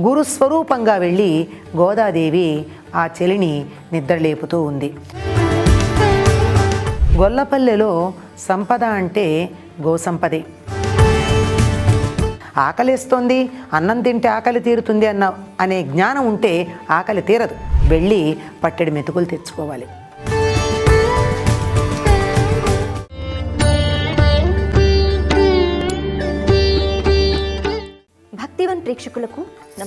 గురుస్వరూపంగా వెళ్ళి గోదాదేవి ఆ చెలిని నిద్రలేపుతూ ఉంది. గొల్లపల్లెలో సంపద అంటే గోసంపదే. ఆకలిస్తోంది అన్నం తింటే ఆకలి తీరుతుంది అన్న అనే జ్ఞానం ఉంటే ఆకలి తీరదు. వెళ్ళి పట్టెడి మెతుకులు తెచ్చుకోవాలి.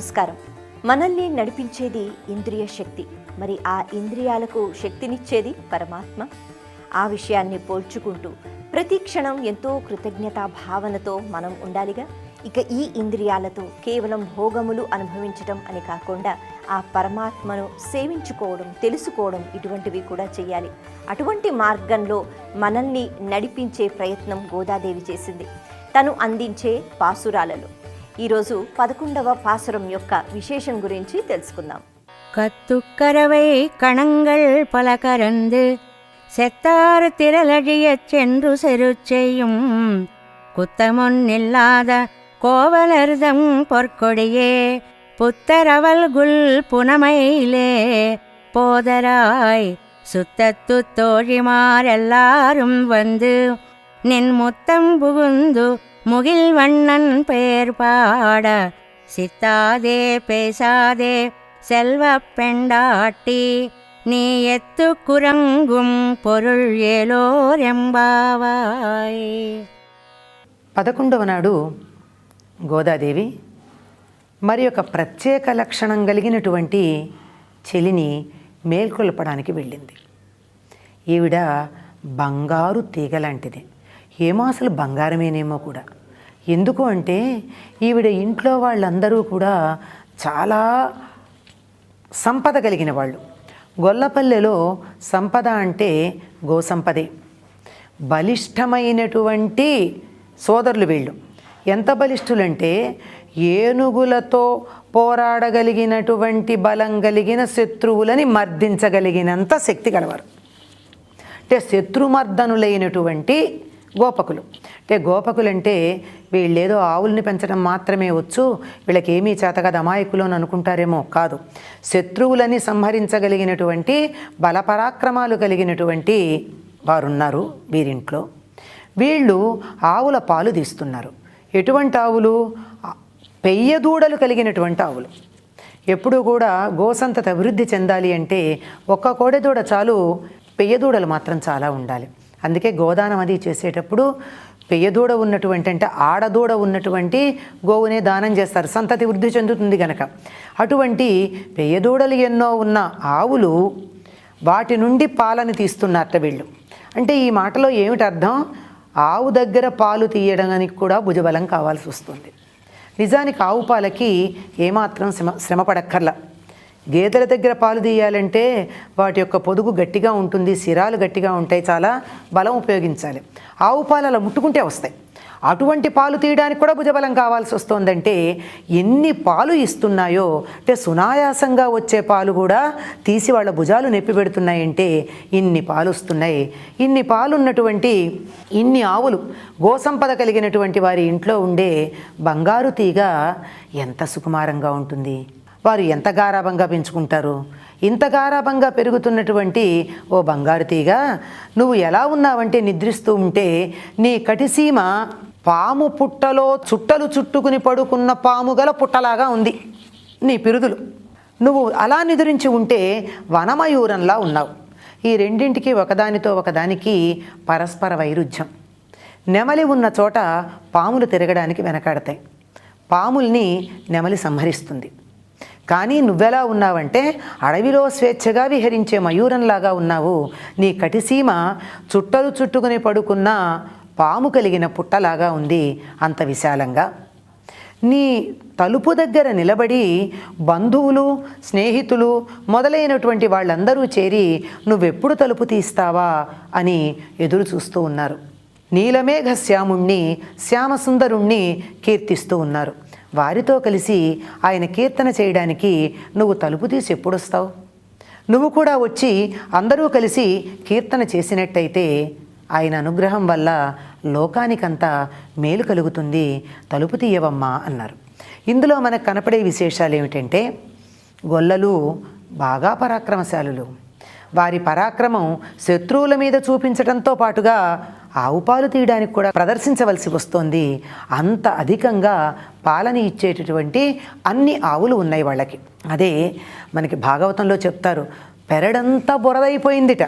నమస్కారం. మనల్ని నడిపించేది ఇంద్రియ శక్తి. మరి ఆ ఇంద్రియాలకు శక్తినిచ్చేది పరమాత్మ? ఆ విషయాన్ని పోల్చుకుంటూ ప్రతి క్షణం ఎంతో కృతజ్ఞతా భావనతో మనం ఉండాలిగా. ఇక ఈ ఇంద్రియాలతో కేవలం భోగములు అనుభవించడం అని కాకుండా ఆ పరమాత్మను సేవించుకోవడం తెలుసుకోవడం ఇటువంటివి కూడా చేయాలి. అటువంటి మార్గంలో మనల్ని నడిపించే ప్రయత్నం గోదాదేవి చేసింది. తను అందించే పాసురాలలో. ఈరోజు పదకొండవ పాసురం యొక్క విశేషం గురించి తెలుసుకుందాం கத்துக்கரவை கணங்கள் பல கறந்து செத்தாறு திரளழியச் சென்று செருச்செய்யும் குத்தமொன்னில்லாத கோவலர்தம் பொற்கொடியே புத்தரவல்குல் புனமையிலே போதராய் சுத்தத்து தோழிமாரெல்லாரும் வந்து நின் முத்தம் புகுந்து முகில் வண்ணன் பெயர் பாட சித்தாதே பேசாதே செல்வப் பெண்டாட்டி நீ எத்து குரங்கும் பொருள் ஏலோரெம்பாவாய் పదకొండవ నాడు గోదాదేవి మరి ఒక ప్రత్యేక లక్షణం కలిగినటువంటి చెలిని మేల్కొల్పడానికి వెళ్ళింది ఈవిడ బంగారు తీగ లాంటిది ఏమో అసలు బంగారమేనేమో కూడా. ఎందుకు అంటే ఈవిడ ఇంట్లో వాళ్ళందరూ కూడా చాలా సంపద కలిగిన వాళ్ళు. గొల్లపల్లెలో సంపద అంటే గోసంపదే. బలిష్టమైనటువంటి సోదరులు వీళ్ళు. ఎంత బలిష్ఠులంటే ఏనుగులతో పోరాడగలిగినటువంటి బలం కలిగిన శత్రువులని మర్దించగలిగినంత శక్తి గలవారు. అంటే శత్రుమర్దనులైనటువంటి గోపకులు. అంటే గోపకులు అంటే వీళ్ళేదో ఆవుల్ని పెంచడం మాత్రమే వచ్చు వీళ్ళకేమీ చేతగా చేత అమాయకులు అని అనుకుంటారేమో కాదు. శత్రువులని సంహరించగలిగినటువంటి బలపరాక్రమాలు కలిగినటువంటి వారున్నారు వీరింట్లో. వీళ్ళు ఆవుల పాలు తీస్తున్నారు. ఎటువంటి ఆవులు? పెయ్యదూడలు పెయ్య దూడలు కలిగినటువంటి ఆవులు. ఎప్పుడూ కూడా గోసంతత అభివృద్ధి చెందాలి అంటే ఒక్క కోడెదూడ చాలు పెయ్యదూడలు మాత్రం చాలా ఉండాలి. అందుకే గోదానం అది చేసేటప్పుడు పెయ్యదూడ ఉన్నటువంటి అంటే ఆడదూడ ఉన్నటువంటి గోవునే దానం చేస్తారు. సంతతి వృద్ధి చెందుతుంది గనక. అటువంటి పెయ్యదూడలు ఎన్నో ఉన్న ఆవులు వాటి నుండి పాలను తీస్తున్నారట వీళ్ళు. అంటే ఈ మాటలో ఏమిటి అర్థం ఆవు దగ్గర పాలు తీయడానికి కూడా భుజబలం కావాల్సి వస్తుంది. నిజానికి ఆవు పాలకి ఏమాత్రం శ్రమ శ్రమపడక్కర్లా. గేదెల దగ్గర పాలు తీయాలంటే వాటి యొక్క పొదుగు గట్టిగా ఉంటుంది సిరాలు గట్టిగా ఉంటాయి చాలా బలం ఉపయోగించాలి. ఆవు పాలు అలా ముట్టుకుంటే వస్తాయి. అటువంటి పాలు తీయడానికి కూడా భుజబలం కావాల్సి వస్తుందంటే ఎన్ని పాలు ఇస్తున్నాయో అంటే సునాయాసంగా వచ్చే పాలు కూడా తీసి వాళ్ళ భుజాలు నొప్పి పెడుతున్నాయంటే ఇన్ని పాలు వస్తున్నాయి. ఇన్ని పాలు ఉన్నటువంటి ఇన్ని ఆవులు గోసంపద కలిగినటువంటి వారి ఇంట్లో ఉండే బంగారు తీగ ఎంత సుకుమారంగా ఉంటుంది. వారు ఎంత గారాభంగా పెంచుకుంటారు? ఇంత గారాభంగా పెరుగుతున్నటువంటి ఓ బంగారు తీగ నువ్వు ఎలా ఉన్నావంటే నిద్రిస్తూ ఉంటే నీ కటిసీమ పాము పుట్టలో చుట్టలు చుట్టుకుని పడుకున్న పాము గల పుట్టలాగా ఉంది నీ పిరుదులు. నువ్వు అలా నిద్రించి ఉంటే వనమయూరంలా ఉన్నావు. ఈ రెండింటికి ఒకదానితో ఒకదానికి పరస్పర వైరుధ్యం. నెమలి ఉన్న చోట పాములు తిరగడానికి వెనకాడతాయి. పాముల్ని నెమలి సంహరిస్తుంది. కానీ నువ్వెలా ఉన్నావంటే అడవిలో స్వేచ్ఛగా విహరించే మయూరంలాగా ఉన్నావు. నీ కటిసీమ చుట్టలు చుట్టుకుని పడుకున్న పాము కలిగిన పుట్టలాగా ఉంది అంత విశాలంగా. నీ తలుపు దగ్గర నిలబడి బంధువులు స్నేహితులు మొదలైనటువంటి వాళ్ళందరూ చేరి నువ్వెప్పుడు తలుపు తీస్తావా? అని ఎదురు చూస్తూ ఉన్నారు. నీలమేఘ శ్యాముణ్ణి శ్యామసుందరుణ్ణి కీర్తిస్తూ ఉన్నారు. వారితో కలిసి ఆయన కీర్తన చేయడానికి నువ్వు తలుపు తీసి ఎప్పుడొస్తావు? నువ్వు కూడా వచ్చి అందరూ కలిసి కీర్తన చేసినట్టయితే ఆయన అనుగ్రహం వల్ల లోకానికంతా మేలు కలుగుతుంది తలుపు తీయవమ్మా అన్నారు. ఇందులో మనకు కనపడే విశేషాలు ఏమిటంటే గొల్లలు బాగా పరాక్రమశాలులు. వారి పరాక్రమం శత్రువుల మీద చూపించడంతో పాటుగా ఆవు పాలు తీయడానికి కూడా ప్రదర్శించవలసి వస్తోంది. అంత అధికంగా పాలని ఇచ్చేటటువంటి అన్ని ఆవులు ఉన్నాయి వాళ్ళకి. అదే మనకి భాగవతంలో చెప్తారు పెరడంతా బురదైపోయిందిట.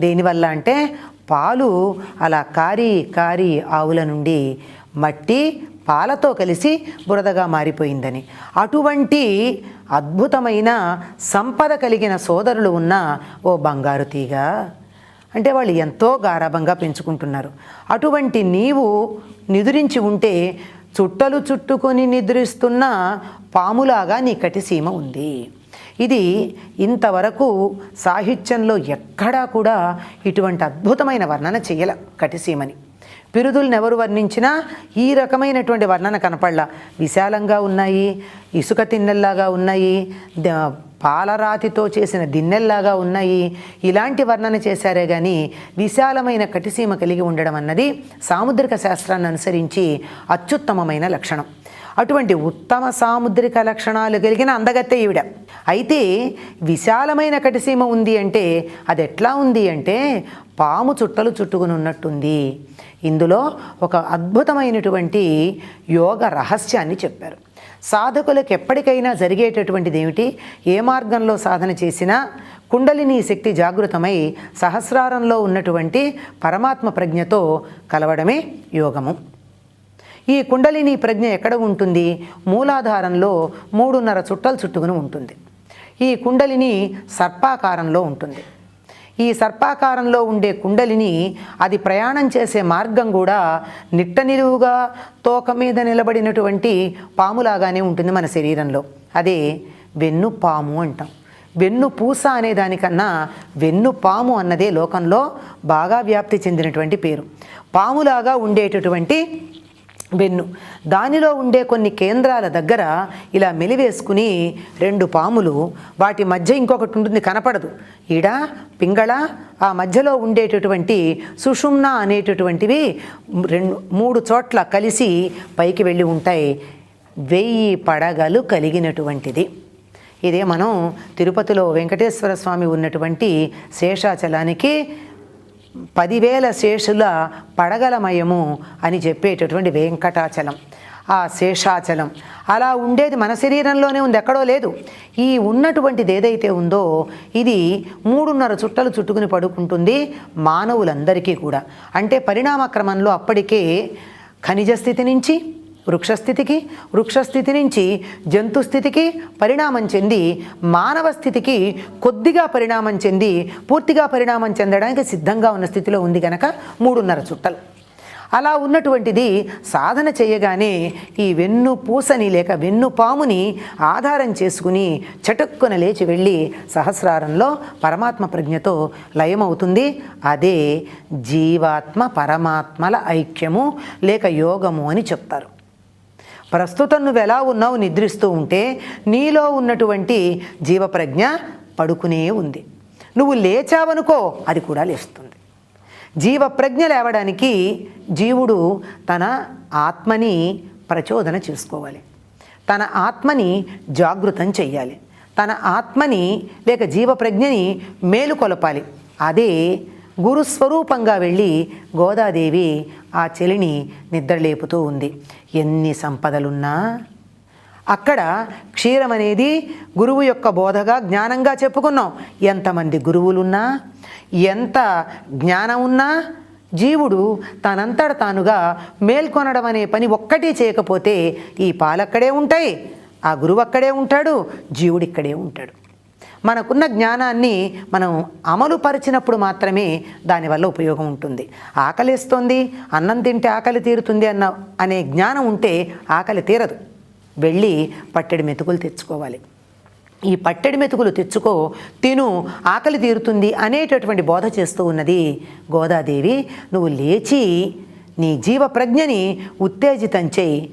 దేనివల్ల అంటే పాలు అలా కారి కారి ఆవుల నుండి మట్టి పాలతో కలిసి బురదగా మారిపోయిందని. అటువంటి అద్భుతమైన సంపద కలిగిన సోదరులు ఉన్న ఓ బంగారు తీగ. అంటే వాళ్ళు ఎంతో గారాభంగా పెంచుకుంటున్నారు. అటువంటి నీవు నిదురించి ఉంటే చుట్టలు చుట్టుకొని నిద్రిస్తున్న పాములాగా నీ కటిసీమ ఉంది. ఇది ఇంతవరకు సాహిత్యంలో ఎక్కడా కూడా ఇటువంటి అద్భుతమైన వర్ణన చేయల కటిసీమని. పిరుదుల్ని ఎవరు వర్ణించినా ఈ రకమైనటువంటి వర్ణన కనపడలా. విశాలంగా ఉన్నాయి ఇసుక తిన్నెల్లాగా ఉన్నాయి పాలరాతితో చేసిన దిన్నెల్లాగా ఉన్నాయి. ఇలాంటి వర్ణన చేశారే కానీ విశాలమైన కటిసీమ కలిగి ఉండడం అన్నది సాముద్రిక శాస్త్రాన్ని అనుసరించి అత్యుత్తమమైన లక్షణం. అటువంటి ఉత్తమ సాముద్రిక లక్షణాలు కలిగిన అందగత్తె ఈవిడ. అయితే విశాలమైన కటిసీమ ఉంది అంటే అది ఎట్లా ఉంది అంటే పాము చుట్టలు చుట్టుకుని ఉన్నట్టుంది ఇందులో ఒక అద్భుతమైనటువంటి యోగ రహస్యాన్ని చెప్పారు. సాధకులకు ఎప్పటికైనా జరిగేటటువంటిది ఏమిటి ఏ మార్గంలో సాధన చేసినా కుండలిని శక్తి జాగృతమై సహస్రారంలో ఉన్నటువంటి పరమాత్మ ప్రజ్ఞతో కలవడమే యోగము. ఈ కుండలిని ప్రజ్ఞ ఎక్కడ ఉంటుంది? మూలాధారంలో మూడున్నర చుట్టలు చుట్టుకుని ఉంటుంది. ఈ కుండలిని సర్పాకారంలో ఉంటుంది. ఈ సర్పాకారంలో ఉండే కుండలిని అది ప్రయాణం చేసే మార్గం కూడా నిట్ట నిలువుగా తోక మీద నిలబడినటువంటి పాములాగానే ఉంటుంది మన శరీరంలో. అదే వెన్ను పాము అంటాం. వెన్ను పూస అనే దానికన్నా వెన్ను పాము అన్నదే లోకంలో బాగా వ్యాప్తి చెందినటువంటి పేరు. పాములాగా ఉండేటటువంటి వెన్ను దానిలో ఉండే కొన్ని కేంద్రాల దగ్గర ఇలా మెలివేసుకుని రెండు పాములు వాటి మధ్య ఇంకొకటి ఉంటుంది కనపడదు. ఈడ పింగళ ఆ మధ్యలో ఉండేటటువంటి సుషుమ్న అనేటటువంటివి రెండు మూడు చోట్ల కలిసి పైకి వెళ్ళి ఉంటాయి. వెయ్యి పడగలు కలిగినటువంటిది. ఇదే మనం తిరుపతిలో వెంకటేశ్వర స్వామి ఉన్నటువంటి శేషాచలానికి పదివేల శేషుల పడగలమయము అని చెప్పేటటువంటి వెంకటాచలం. ఆ శేషాచలం. అలా ఉండేది మన శరీరంలోనే ఉంది ఎక్కడో లేదు. ఈ ఉన్నటువంటిది ఏదైతే ఉందో ఇది మూడున్నర చుట్టలు చుట్టుకుని పడుకుంటుంది మానవులందరికీ కూడా. అంటే పరిణామ క్రమంలో అప్పటికే ఖనిజ స్థితి నుంచి వృక్షస్థితికి వృక్షస్థితి నుంచి జంతు స్థితికి పరిణామం చెంది మానవ స్థితికి కొద్దిగా పరిణామం చెంది పూర్తిగా పరిణామం చెందడానికి సిద్ధంగా ఉన్న స్థితిలో ఉంది గనక మూడున్నర చుట్టలు. అలా ఉన్నటువంటిది సాధన చేయగానే ఈ వెన్ను పూసని లేక వెన్ను పాముని ఆధారం చేసుకుని చటుక్కున లేచి వెళ్ళి సహస్రారంలో పరమాత్మ ప్రజ్ఞతో లయమవుతుంది. అదే జీవాత్మ పరమాత్మల ఐక్యము లేక యోగము అని చెప్తారు. ప్రస్తుతం నువ్వు ఎలా ఉన్నావు నిద్రిస్తూ ఉంటే నీలో ఉన్నటువంటి జీవప్రజ్ఞ పడుకునే ఉంది. నువ్వు లేచావనుకో అది కూడా లేస్తుంది. జీవప్రజ్ఞ లేవడానికి జీవుడు తన ఆత్మని ప్రచోదన చేసుకోవాలి. తన ఆత్మని జాగృతం చెయ్యాలి. తన ఆత్మని లేక జీవప్రజ్ఞని మేలుకొలపాలి అదే గురుస్వరూపంగా వెళ్ళి గోదాదేవి ఆ చెలిని నిద్రలేపుతూ ఉంది. ఎన్ని సంపదలున్నా? అక్కడ క్షీరం అనేది గురువు యొక్క బోధగా జ్ఞానంగా చెప్పుకున్నాం. ఎంతమంది గురువులున్నా? ఎంత జ్ఞానం ఉన్నా జీవుడు తనంతట తానుగా మేల్కొనడం అనే పని ఒక్కటి చేయకపోతే ఈ పాలక్కడే ఉంటాయి. ఆ గురువు అక్కడే ఉంటాడు జీవుడిక్కడే ఉంటాడు. మనకున్న జ్ఞానాన్ని మనం అమలు పరిచినప్పుడు మాత్రమే దానివల్ల ఉపయోగం ఉంటుంది. ఆకలిస్తుంది అన్నం తింటే ఆకలి తీరుతుంది అన్న అనే జ్ఞానం ఉంటే ఆకలి తీరదు. వెళ్ళి పట్టెడి మెతుకులు తెచ్చుకోవాలి. ఈ పట్టెడి మెతుకులు తెచ్చుకో తిను ఆకలి తీరుతుంది అనేటటువంటి బోధ చేస్తూ ఉన్నది గోదాదేవి. నువ్వు లేచి నీ జీవ ప్రజ్ఞని ఉత్తేజితం చేయి.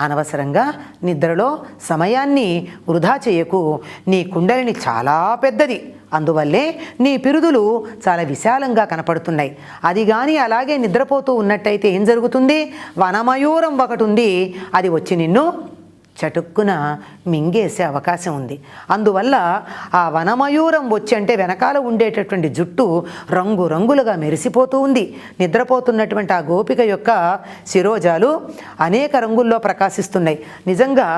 అనవసరంగా నిద్రలో సమయాన్ని వృధా చేయకు. నీ కుండలిని చాలా పెద్దది. అందువల్లే నీ పిరుదులు చాలా విశాలంగా కనపడుతున్నాయి. అది కానీ అలాగే నిద్రపోతూ ఉన్నట్టయితే ఏం జరుగుతుంది? వనమయూరం ఒకటి ఉంది. అది వచ్చి నిన్ను చటుక్కున మింగేసే అవకాశం ఉంది. అందువల్ల ఆ వనమయూరం వచ్చి అంటే వెనకాల ఉండేటటువంటి జుట్టు రంగు రంగులుగా మెరిసిపోతూ ఉంది. నిద్రపోతున్నటువంటి ఆ గోపిక యొక్క శిరోజాలు అనేక రంగుల్లో ప్రకాశిస్తున్నాయి. నిజంగా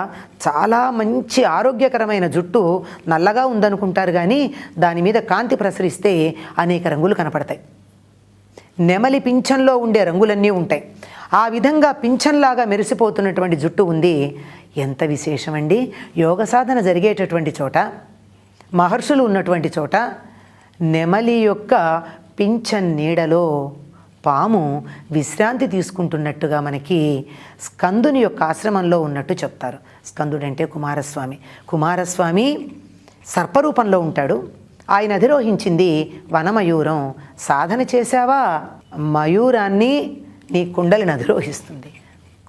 చాలా మంచి ఆరోగ్యకరమైన జుట్టు నల్లగా ఉందనుకుంటారు కానీ దాని మీద కాంతి ప్రసరిస్తే అనేక రంగులు కనపడతాయి. నెమలి పింఛంలో ఉండే రంగులన్నీ ఉంటాయి. ఆ విధంగా పింఛంలాగా మెరిసిపోతున్నటువంటి జుట్టు ఉంది ఎంత విశేషమండి? యోగ సాధన జరిగేటటువంటి చోట మహర్షులు ఉన్నటువంటి చోట నెమలి యొక్క పింఛన్ నీడలో పాము విశ్రాంతి తీసుకుంటున్నట్టుగా మనకి స్కందుని యొక్క ఆశ్రమంలో ఉన్నట్టు చెప్తారు. స్కందుడంటే కుమారస్వామి. కుమారస్వామి సర్పరూపంలో ఉంటాడు. ఆయన అధిరోహించింది వనమయూరం. సాధన చేశావా? మయూరాన్ని నీ కుండలిని అధిరోహిస్తుంది.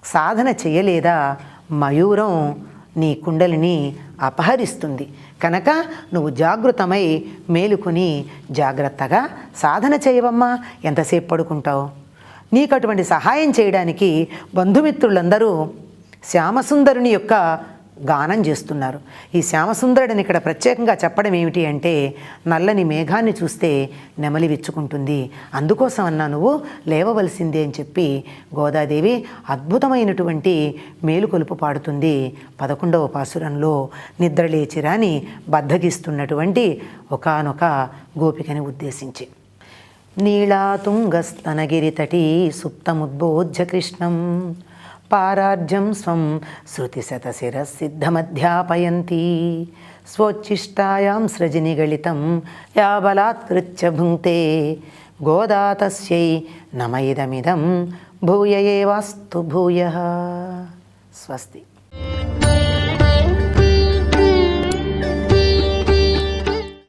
సాధన చేయలేదా? మయూరం నీ కుండలిని అపహరిస్తుంది. కనుక నువ్వు జాగృతమై మేలుకొని జాగ్రత్తగా సాధన చేయవమ్మా. ఎంతసేపు పడుకుంటావు? నీకు అటువంటి సహాయం చేయడానికి బంధుమిత్రులందరూ శ్యామసుందరుని యొక్క గానం చేస్తున్నారు. ఈ శ్యామసుందరుడిని ఇక్కడ ప్రత్యేకంగా చెప్పడం ఏమిటి అంటే నల్లని మేఘాన్ని చూస్తే నెమలి విచ్చుకుంటుంది. అందుకోసం అన్నా నువ్వు లేవవలసిందే అని చెప్పి గోదాదేవి అద్భుతమైనటువంటి మేలుకొలుపు పాడుతుంది. పదకొండవ పాసురంలో నిద్రలేచిరాని బద్ధగిస్తున్నటువంటి ఒకానొక గోపికని ఉద్దేశించి. నీళాతుంగస్తనగిరితటీ సుప్తముద్బోధ్య కృష్ణం. పారార్జం స్వం శృతిశతశిరసిద్ధమధ్యాపయంతి స్వోచ్ఛిష్టాయాం సృజనిగళితం యా బలాత్కృత్య భుంక్తే గోదా తస్యై నమ ఇదమిదం భూయ ఏవాస్తు భూయ. స్వస్తి.